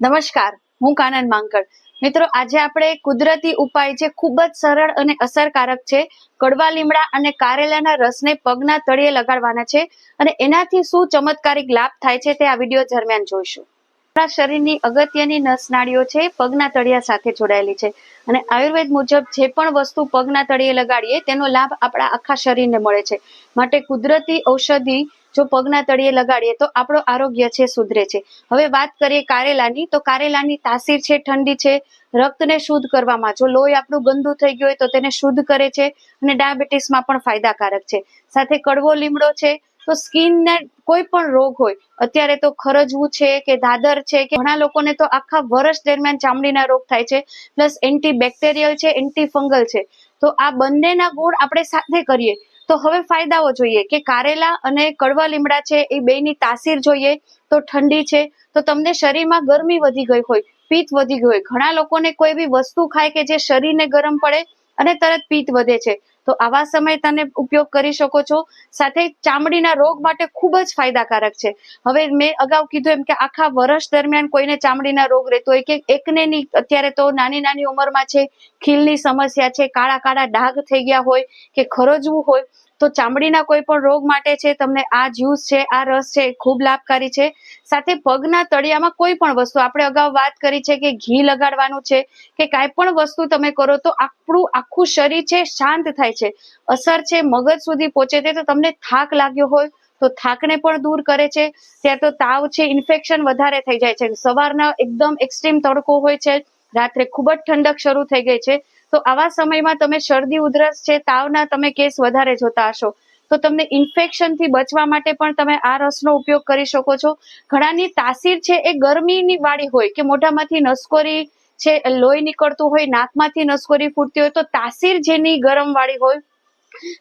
નમસ્કાર, હું કાનન માંકડ. મિત્રો, આજે આપણે કુદરતી ઉપાય જે ખૂબ જ સરળ અને અસરકારક છે, કડવા લીમડા અને કારેલાના રસને પગના તળિયે લગાડવાના છે અને એનાથી શું ચમત્કારિક લાભ થાય છે તે આ વીડિયો દરમિયાન જોઈશું. આપણા શરીરની અગત્યની નસ નાડીઓ છે, પગના તળિયા સાથે જોડાયેલી છે અને આયુર્વેદ મુજબ જે પણ વસ્તુ પગના તળિયે લગાડીએ, તેનો લાભ આપણા આખા શરીરને મળે છે. માટે કુદરતી ઔષધિ જો પગના તળિયે લગાડીએ તો આપણું આરોગ્ય છે, સુધરે છે. હવે વાત કરીએ કારેલાની, તો કારેલાની તાસીર છે, ઠંડી છે, રક્તને શુદ્ધ કરવામાં. જો લોહી આપણું ગંદુ થઈ ગયું હોય તો તેને શુદ્ધ કરે છે અને ડાયાબિટીસમાં પણ ફાયદાકારક છે. સાથે કડવો લીમડો છે, તો સ્કિનને કોઈ પણ રોગ હોય, અત્યારે તો ખરજવું છે કે દાદર છે કે ઘણા લોકોને તો આખા વર્ષ દરમિયાન ચામડીના રોગ થાય છે, પ્લસ એન્ટી બેક્ટેરિયલ છે એન્ટી ફંગલ છે. તો આ બંનેના ગુણ આપણે સાથે કરીએ. તો હવે ફાયદાઓ જોઈએ કે કારેલા અને કડવા લીમડા છે એ બેની તાસીર જોઈએ તો ઠંડી છે. તો તમને શરીરમાં ગરમી વધી ગઈ હોય, પિત્ત વધી ગઈ હોય, ઘણા લોકોને કોઈ બી વસ્તુ ખાય કે જે શરીરને ગરમ પડે અને તરત પિત્ત વધે છે. તો આવા સમય તમે ઉપયોગ કરી શકો છો. સાથે ચામડીના રોગ માટે ખૂબ જ ફાયદાકારક છે. હવે મેં અગાઉ કીધું એમ કે આખા વર્ષ દરમિયાન કોઈને ચામડીના રોગ રહેતો હોય કે એકને નહીં અત્યારે તો નાની નાની ઉંમરમાં છે, ખીલની સમસ્યા છે, કાળા કાળા ડાઘ થઈ ગયા હોય કે ખરજવું હોય તો ચામડીના કોઈ પણ રોગ માટે છે, તમને આ જ્યુસ છે, આ રસ છે ખૂબ લાભકારી છે. સાથે પગના તળિયામાં કોઈ પણ વસ્તુ, આપણે અગાઉ વાત કરી છે કે ઘી લગાડવાનું છે, કે કાંઈ પણ વસ્તુ તમે કરો તો આપણું આખું શરીર છે શાંત થાય છે. અસર છે મગજ સુધી પહોંચે તે તો તમને થાક લાગ્યો હોય તો થાકને પણ દૂર કરે છે. ત્યાં તો તાવ છે, ઇન્ફેક્શન વધારે થઈ જાય છે. સવારના એકદમ એક્સ્ટ્રીમ તડકો હોય છે. રાત્રે ખૂબ જ ઠંડક શરૂ થઈ ગઈ છે. તો આવા સમયમાં તમે શરદી, ઉધરસ છે, તાવના તમે કેસ વધારે જોતા હશો. તો તમને ઇન્ફેક્શનથી બચવા માટે પણ તમે આ રસનો ઉપયોગ કરી શકો છો. ઘણાની તાસીર છે એ ગરમીની વાળી હોય કે મોઢામાંથી નસકોરી છે, લોહી નીકળતું હોય, નાકમાંથી નસકોરી ફૂટતી હોય તો તાસીર જેની ગરમ વાળી હોય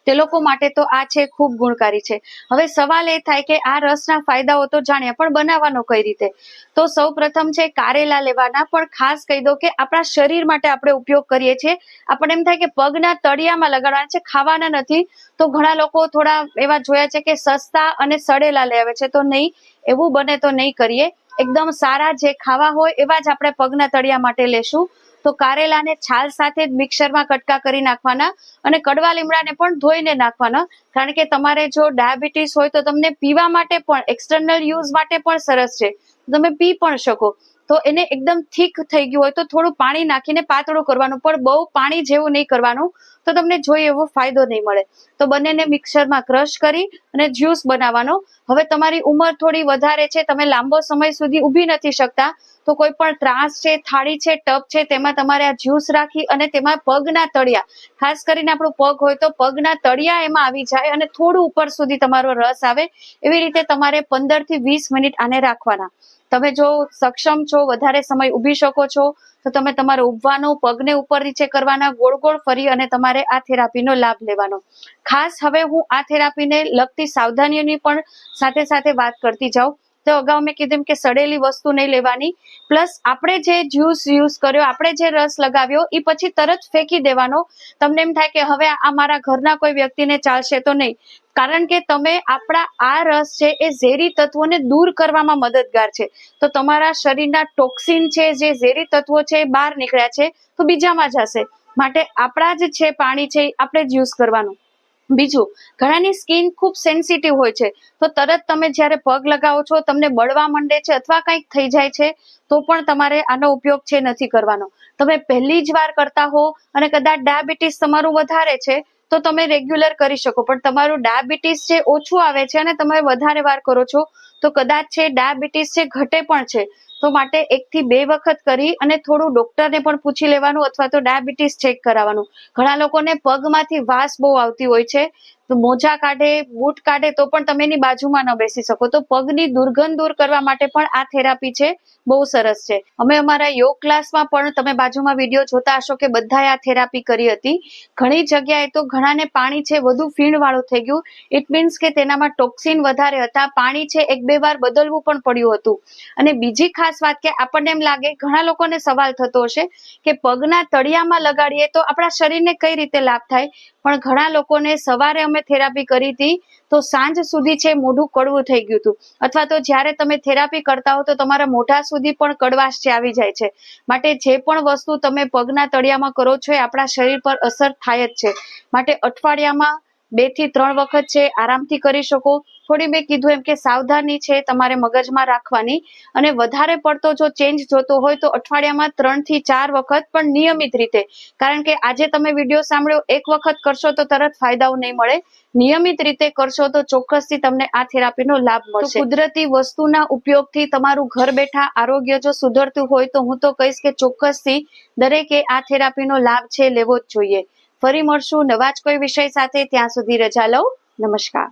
તે લોકો માટે તો આ છે ખૂબ ગુણકારી છે. હવે સવાલ એ થાય કે આ રસના ફાયદાઓ તો જાણ્યા પણ બનાવવાનો કઈ રીતે? તો સૌ પ્રથમ છે કારેલા લેવાના, પણ ખાસ કહી દો કે આપણા શરીર માટે આપણે ઉપયોગ કરીએ છીએ. આપણે એમ થાય કે પગના તળિયામાં લગાડવાના છે, ખાવાના નથી. તો ઘણા લોકો થોડા એવા જોયા છે કે સસ્તા અને સડેલા લે આવે છે. તો નહીં, એવું બને તો નહીં કરીએ. એકદમ સારા જે ખાવા હોય એવા જ આપણે પગના તળિયા માટે લેશું. તો કારેલાને છાલ સાથે મિક્સરમાં કટકા કરી નાખવાના અને કડવા લીમડાને પણ ધોઈને નાખવાના. કારણ કે તમારે જો ડાયાબિટીસ હોય તો તમને પીવા માટે પણ એક્સટર્નલ યુઝ માટે પણ સરસ છે. તમે પી પણ શકો. તો એને એકદમ થીક થઈ ગયું હોય તો થોડું પાણી નાખીને પાતળું કરવાનું. પણ બહુ પાણી જેવું નહીં કરવાનું, તો તમને જોઈએ એવો ફાયદો નહીં મળે. તો બંનેને મિક્સરમાં ક્રશ કરી અને જ્યુસ બનાવવાનો. હવે તમારી ઉંમર થોડી વધારે છે, તમે લાંબો સમય સુધી ઊભી નથી શકતા. તો કોઈ પણ ત્રાસ છે, થાળી છે ટપ છે, તેમાં તમારે આ જ્યુસ રાખી અને તેમાં પગના તળિયા. ખાસ કરીને આપણું પગ હોય તો પગના તળિયા એમાં આવી જાય અને થોડું ઉપર સુધી તમારો રસ આવે. એવી રીતે તમારે પંદરથી વીસ મિનિટ આને રાખવાના. તમે જો સક્ષમ છો, વધારે સમય ઊભી શકો છો, તો તમે તમારે ઉભવાનું પગને ઉપર નીચે કરવાના, ગોળ ગોળ ફરી અને તમારે આ થેરાપીનો લાભ લેવાનો. ખાસ હવે હું આ થેરાપીને લગતી સાવધાનીઓની પણ સાથે સાથે વાત કરતી જાઉં. તો અગાઉ મેં કીધું કે સડેલી વસ્તુ નહીં લેવાની. પ્લસ આપણે જે જ્યુસ યુઝ કર્યો, આપણે જે રસ લગાવ્યો એ પછી તરત ફેંકી દેવાનો. તમને એમ થાય કે હવે આ મારા ઘરના કોઈ વ્યક્તિને ચાલશે તો નહીં. કારણ કે તમે આપણા આ રસ છે એ ઝેરી તત્વોને દૂર કરવામાં મદદગાર છે. તો તમારા શરીરના ટોક્સિન છે, જે ઝેરી તત્વો છે એ બહાર નીકળ્યા છે, તો બીજામાં જશે. માટે આપણા જ છે પાણી છે આપણે જ યુઝ કરવાનું. બીજું, ઘણાની સ્કિન ખૂબ સેન્સિટિવ હોય છે. તો તરત તમે જ્યારે પગ લગાવો છો, તમને બળવા માંડે છે અથવા કંઈક થઈ જાય છે, તો પણ તમારે આનો ઉપયોગ છે નથી કરવાનો. તમે પહેલી જ વાર કરતા હો અને કદાચ ડાયાબિટીસ તમારું વધારે છે, તો તમે રેગ્યુલર કરી શકો. પણ તમારું ડાયાબિટીસ છે ઓછું આવે છે અને તમે વધારે વાર કરો છો, તો કદાચ છે ડાયાબિટીસ છે ઘટે પણ છે તો માટે એક થી બે વખત કરી અને થોડું ડોક્ટરને પણ પૂછી લેવાનું અથવા તો ડાયાબિટીસ ચેક કરાવવાનું. ઘણા લોકોને પગમાંથી વાસ બહુ આવતી હોય છે. મોજા કાઢે, બૂટ કાઢે, તો પણ તમે એની બાજુમાં ન બેસી શકો. તો પગની દુર્ગંધ દૂર કરવા માટે પણ આ થેરાપી છે, બહુ સરસ છે. અમે અમારા યોગ ક્લાસમાં પણ તમે બાજુમાં વીડિયો જોતા હશો કે બધાએ આ થેરાપી કરી હતી. ઘણી જગ્યાએ તો ઘણાને પાણી છે, વધુ ફીણ વાળું થઈ ગયું. ઇટ મીન્સ કે તેનામાં ટોક્સિન વધારે હતા. પાણી છે, એક બે વાર બદલવું પણ પડ્યું હતું. અને બીજી ખાસ વાત કે આપણને એમ લાગે, ઘણા લોકોને સવાલ થતો હશે કે પગના તળિયામાં લગાડીએ તો આપણા શરીરને કઈ રીતે લાભ થાય? પણ ઘણા લોકોને સવારે અમે તમે થેરાપી કરી હતી, તો સાંજ સુધી છે મોઢું કડવું થઈ ગયું હતું. અથવા તો જ્યારે તમે થેરાપી કરતા હો તો તમારા મોઢા સુધી પણ કડવાશ છે આવી જાય છે. માટે જે પણ વસ્તુ તમે પગના તળિયામાં કરો છો એ આપણા શરીર પર અસર થાય જ છે. માટે અઠવાડિયામાં બેથી ત્રણ વખત છે આરામથી કરી શકો. થોડી મેં કીધું એમ કે સાવધાની છે તમારે મગજમાં રાખવાની. અને વધારે પડતો જો ચેન્જ જોતો હોય તો અઠવાડિયામાં ત્રણથી ચાર વખત પણ નિયમિત રીતે. કારણ કે આજે તમે વીડિયો સાંભળ્યો એક વખત કરશો તો તરત ફાયદાઓ નહીં મળે. નિયમિત રીતે કરશો તો ચોક્કસથી તમને આ થેરાપીનો લાભ મળશે. કુદરતી વસ્તુના ઉપયોગથી તમારું ઘર બેઠા આરોગ્ય જો સુધરતું હોય તો હું તો કહીશ કે ચોક્કસથી દરેકે આ થેરાપીનો લાભ છે લેવો જ જોઈએ. ફરી મળશું નવા જ કોઈ વિષય સાથે. ત્યાં સુધી રજા લઉં. નમસ્કાર.